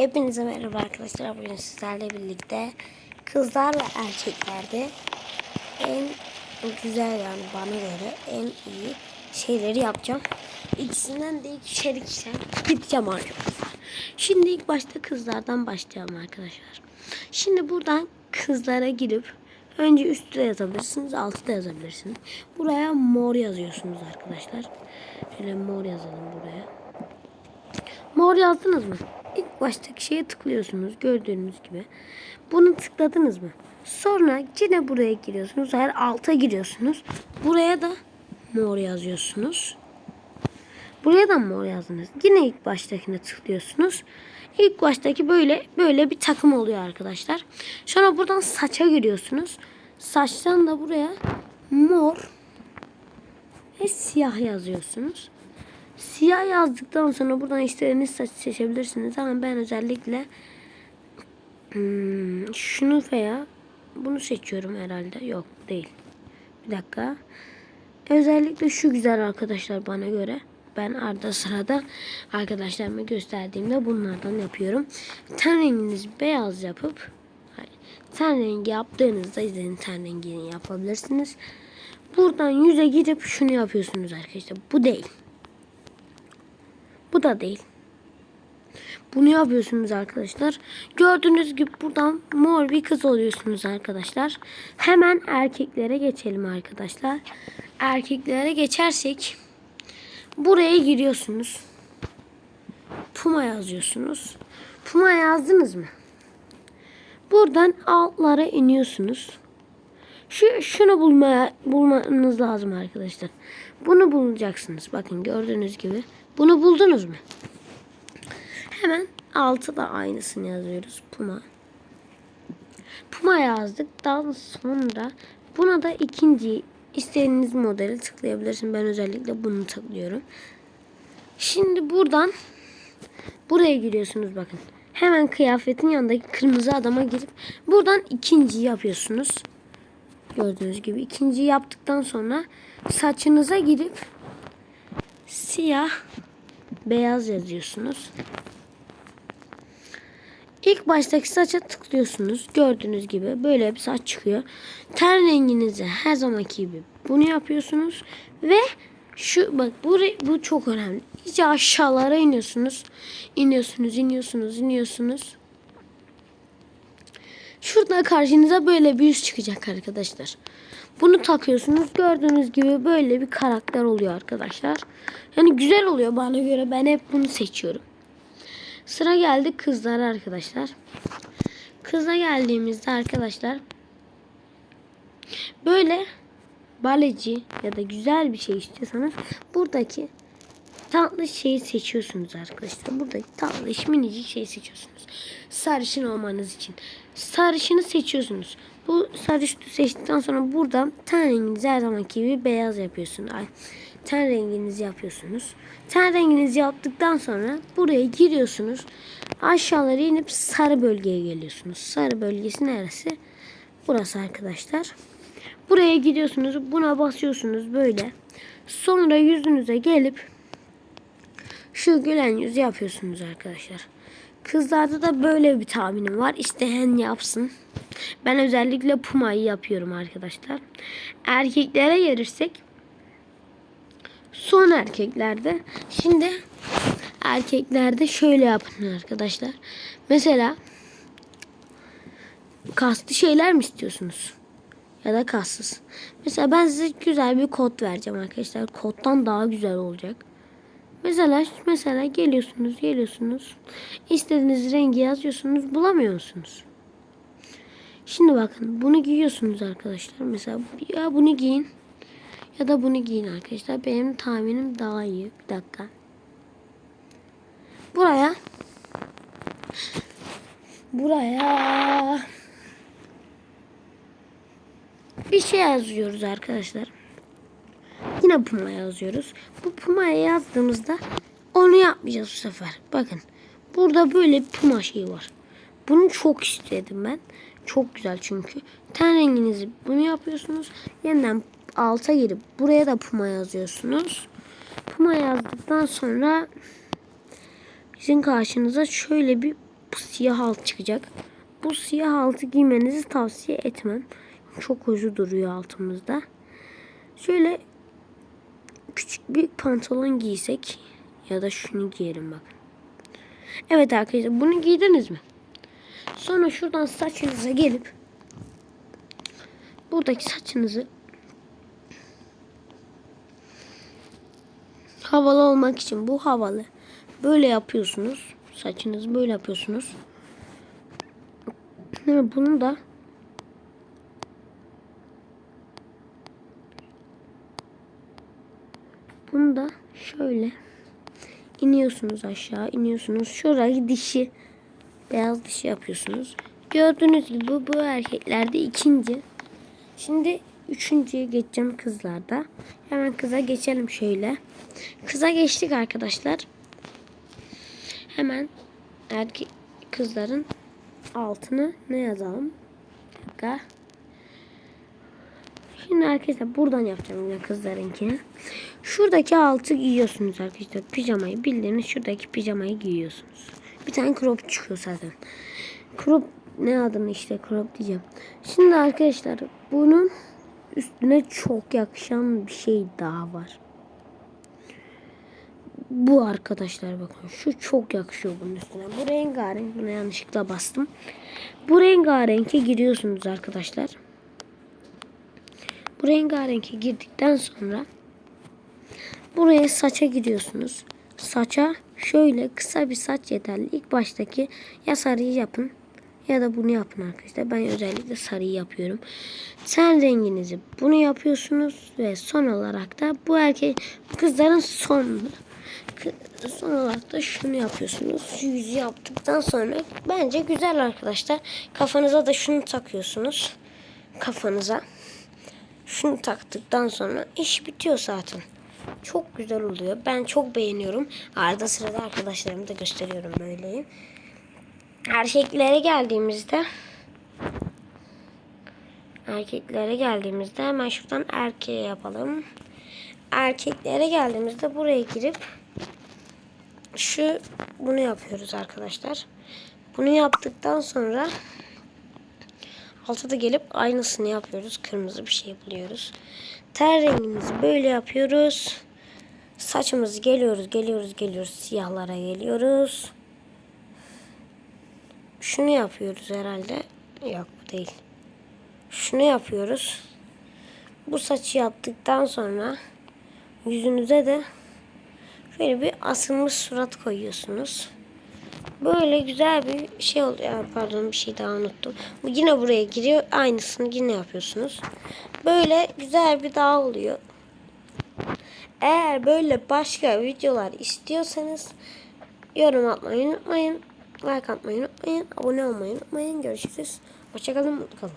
Hepinize merhaba arkadaşlar. Bugün sizlerle birlikte kızlar ve erkeklerde en güzel yani bana göre en iyi şeyleri yapacağım. İkisinden de ikişer ikişer gideceğim arkadaşlar. Şimdi ilk başta kızlardan başlayalım arkadaşlar. Şimdi buradan kızlara girip önce üstte yazabilirsiniz, altta yazabilirsiniz. Buraya mor yazıyorsunuz arkadaşlar. Şöyle mor yazalım buraya. Mor yazdınız mı? İlk baştaki şeye tıklıyorsunuz gördüğünüz gibi. Bunu tıkladınız mı? Sonra yine buraya giriyorsunuz. Eğer alta giriyorsunuz. Buraya da mor yazıyorsunuz. Buraya da mor yazdınız. Yine ilk baştakine tıklıyorsunuz. İlk baştaki böyle böyle bir takım oluyor arkadaşlar. Sonra buradan saça giriyorsunuz. Saçtan da buraya mor ve siyah yazıyorsunuz. Siyah yazdıktan sonra buradan istediğiniz saçı seçebilirsiniz ama ben özellikle hmm, şunu veya bunu seçiyorum herhalde. Yok değil. Bir dakika. Özellikle şu güzel arkadaşlar bana göre. Ben arada sırada arkadaşlarıma gösterdiğimde bunlardan yapıyorum. Ten renginizi beyaz yapıp ten rengi yaptığınızda izleyin ten rengini yapabilirsiniz. Buradan yüze girip şunu yapıyorsunuz arkadaşlar. Bu değil. Bu da değil. Bunu yapıyorsunuz arkadaşlar. Gördüğünüz gibi buradan mor bir kız oluyorsunuz arkadaşlar. Hemen erkeklere geçelim arkadaşlar. Erkeklere geçersek buraya giriyorsunuz. Puma yazıyorsunuz. Puma yazdınız mı? Buradan altlara iniyorsunuz. Şu şunu bulmaya bulmanız lazım arkadaşlar. Bunu bulacaksınız. Bakın gördüğünüz gibi. Bunu buldunuz mu? Hemen altı da aynısını yazıyoruz. Puma. Puma yazdık. Daha sonra buna da ikinci istediğiniz modeli tıklayabilirsiniz. Ben özellikle bunu tıklıyorum. Şimdi buradan buraya giriyorsunuz bakın. Hemen kıyafetin yanındaki kırmızı adama girip buradan ikinciyi yapıyorsunuz. Gördüğünüz gibi ikinciyi yaptıktan sonra saçınıza girip siyah beyaz yazıyorsunuz. İlk baştaki saça tıklıyorsunuz. Gördüğünüz gibi böyle bir saç çıkıyor. Ten renginizi her zamanki gibi bunu yapıyorsunuz ve şu bak bu bu çok önemli. İyice aşağılara iniyorsunuz. İniyorsunuz, iniyorsunuz, iniyorsunuz. Şurada karşınıza böyle bir yüz çıkacak arkadaşlar. Bunu takıyorsunuz. Gördüğünüz gibi böyle bir karakter oluyor arkadaşlar. Yani güzel oluyor bana göre. Ben hep bunu seçiyorum. Sıra geldi kızlara arkadaşlar. Kıza geldiğimizde arkadaşlar böyle baleci ya da güzel bir şey istiyorsanız buradaki tatlı şeyi seçiyorsunuz arkadaşlar. Buradaki tatlı minicik şeyi seçiyorsunuz. Sarışın olmanız için. Sarışını seçiyorsunuz. Bu sarışını seçtikten sonra burada ten renginizi her zamanki gibi beyaz yapıyorsunuz. Ten renginizi yapıyorsunuz. Ten renginizi yaptıktan sonra buraya giriyorsunuz. Aşağılara inip sarı bölgeye geliyorsunuz. Sarı bölgesi neresi? Burası arkadaşlar. Buraya gidiyorsunuz. Buna basıyorsunuz böyle. Sonra yüzünüze gelip şu gülen yüz yapıyorsunuz arkadaşlar. Kızlarda da böyle bir tahminim var. İsteyen yapsın. Ben özellikle Puma'yı yapıyorum arkadaşlar. Erkeklere gelirsek son erkeklerde şimdi erkeklerde şöyle yapın arkadaşlar. Mesela kaslı şeyler mi istiyorsunuz? Ya da kassız. Mesela ben size güzel bir kod vereceğim arkadaşlar. Koddan daha güzel olacak. Mesela mesela geliyorsunuz, geliyorsunuz. İstediğiniz rengi yazıyorsunuz, bulamıyor musunuz? Şimdi bakın bunu giyiyorsunuz arkadaşlar. Mesela ya bunu giyin ya da bunu giyin arkadaşlar. Benim tahminim daha iyi. Bir dakika. Buraya buraya bir şey yazıyoruz arkadaşlar. Yine Puma yazıyoruz. Bu Puma'ya yazdığımızda onu yapmayacağız bu sefer. Bakın. Burada böyle bir Puma şeyi var. Bunu çok istedim ben. Çok güzel çünkü. Ten renginizi bunu yapıyorsunuz. Yeniden alta girip buraya da Puma yazıyorsunuz. Puma yazdıktan sonra sizin karşınıza şöyle bir siyah alt çıkacak. Bu siyah altı giymenizi tavsiye etmem. Çok hoşu duruyor altımızda. Şöyle küçük bir pantolon giysek ya da şunu giyelim bak. Evet arkadaşlar bunu giydiniz mi? Sonra şuradan saçınıza gelip buradaki saçınızı havalı olmak için bu havalı. Böyle yapıyorsunuz. Saçınızı böyle yapıyorsunuz. Bunu da bunu da şöyle iniyorsunuz aşağı iniyorsunuz. Şurayı dişi beyaz dişi yapıyorsunuz. Gördüğünüz gibi bu, bu erkeklerde ikinci. Şimdi üçüncüye geçeceğim kızlarda. Hemen kıza geçelim şöyle. Kıza geçtik arkadaşlar. Hemen erkek kızların altını ne yazalım? Dakika. Şimdi arkadaşlar buradan yapacağım yine kızlarınkini. Şuradaki altı giyiyorsunuz arkadaşlar. Pijamayı bildiğiniz şuradaki pijamayı giyiyorsunuz. Bir tane crop çıkıyor zaten. Crop ne adını işte crop diyeceğim. Şimdi arkadaşlar bunun üstüne çok yakışan bir şey daha var. Bu arkadaşlar bakın şu çok yakışıyor bunun üstüne. Bu rengarenk buna yanlışlıkla bastım. Bu rengarenke giriyorsunuz arkadaşlar. Bu rengarenke girdikten sonra buraya saça giriyorsunuz. Saça şöyle kısa bir saç yeterli. İlk baştaki ya sarıyı yapın ya da bunu yapın arkadaşlar. Ben özellikle sarıyı yapıyorum. Ten renginizi bunu yapıyorsunuz ve son olarak da bu erkek kızların son son olarak da şunu yapıyorsunuz. Yüzü yaptıktan sonra bence güzel arkadaşlar. Kafanıza da şunu takıyorsunuz. Kafanıza. Şunu taktıktan sonra iş bitiyor zaten. Çok güzel oluyor. Ben çok beğeniyorum. Arada sırada arkadaşlarımı da gösteriyorum böyle. Erkeklere geldiğimizde erkeklere geldiğimizde hemen şuradan erkeğe yapalım. Erkeklere geldiğimizde buraya girip şu bunu yapıyoruz arkadaşlar. Bunu yaptıktan sonra altta da gelip aynısını yapıyoruz. Kırmızı bir şey buluyoruz. Ter rengimizi böyle yapıyoruz. Saçımızı geliyoruz, geliyoruz, geliyoruz. Siyahlara geliyoruz. Şunu yapıyoruz herhalde. Yok bu değil. Şunu yapıyoruz. Bu saçı yaptıktan sonra yüzünüze de şöyle bir asılmış surat koyuyorsunuz. Böyle güzel bir şey oluyor. Pardon bir şey daha unuttum. Bu yine buraya giriyor. Aynısını yine yapıyorsunuz. Böyle güzel bir dağ oluyor. Eğer böyle başka videolar istiyorsanız yorum atmayı unutmayın. Like atmayı unutmayın. Abone olmayı unutmayın. Görüşürüz. Hoşçakalın. Mutlu kalın.